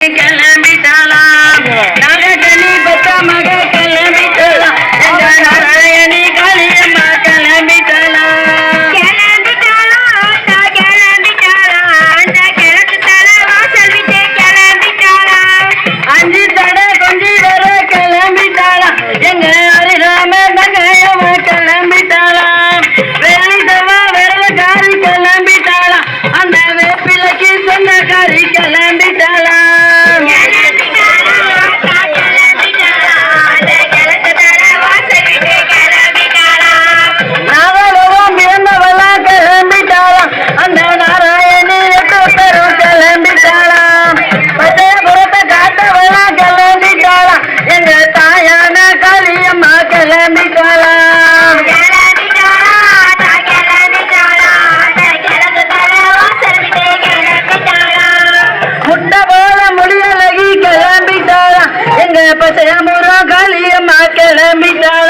Again. ಮುರಗಲಿಯ ಮಕ್ಕಳ ಮಿತಾಳ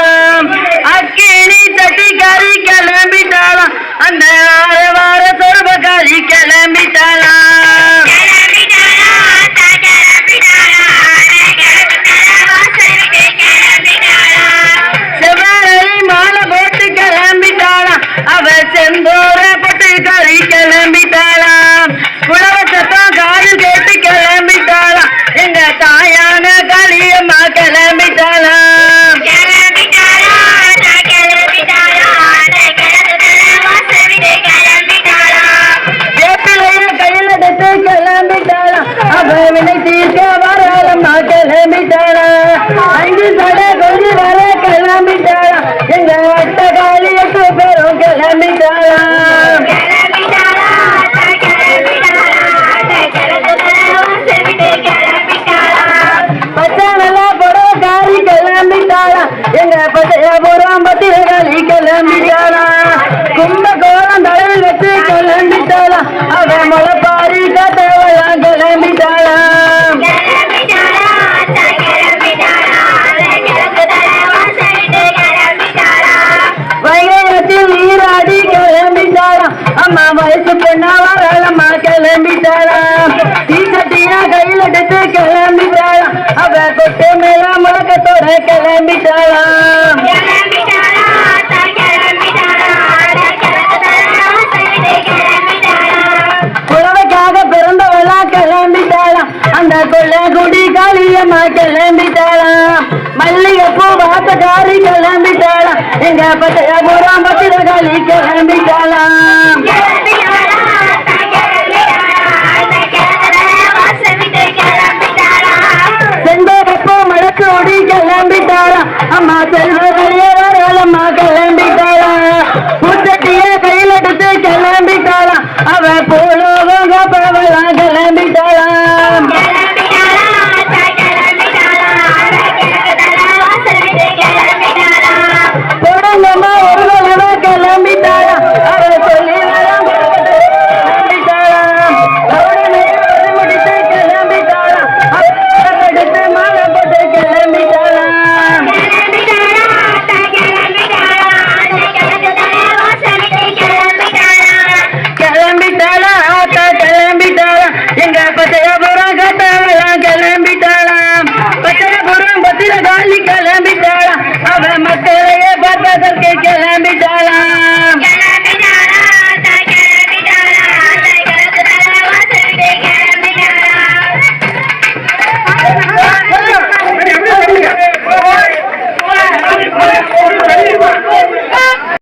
கிளம்பிட்டாரா எங்க பசையாபுரம் பத்திரகாளி கிளம்பிட்டாரா கும்பகோணம் தலைவில் வச்சு கிளம்பிட்டாரா அவன் முளப்பாரி கதவளா கிளம்பிட்டாரா வயலத்தில் நீராடி கிளம்பிட்டாரா அம்மா வயசு பெண்ணா வரலம்மா கிளம்பிட்டாரா தீ கட்டியா கையில் எடுத்து கிளம்பிட்டாரா போக கொட்டு மேலா முழக்கத்தோட கிளம்பிட்டாளாம் புலவைக்காக பிறந்தவளா கிளம்பிட்டாளாம் அந்த கொள்ள குடி காலியம்மா கிளம்பிட்டாளாம் மல்லிகைப்பூ வாசக்காரி கிளம்பிட்டாளாம் எங்க பட்டையா பூரா பத்திரகாளி கிளம்பிட்டாளாம் Olha, Mauro! pyramid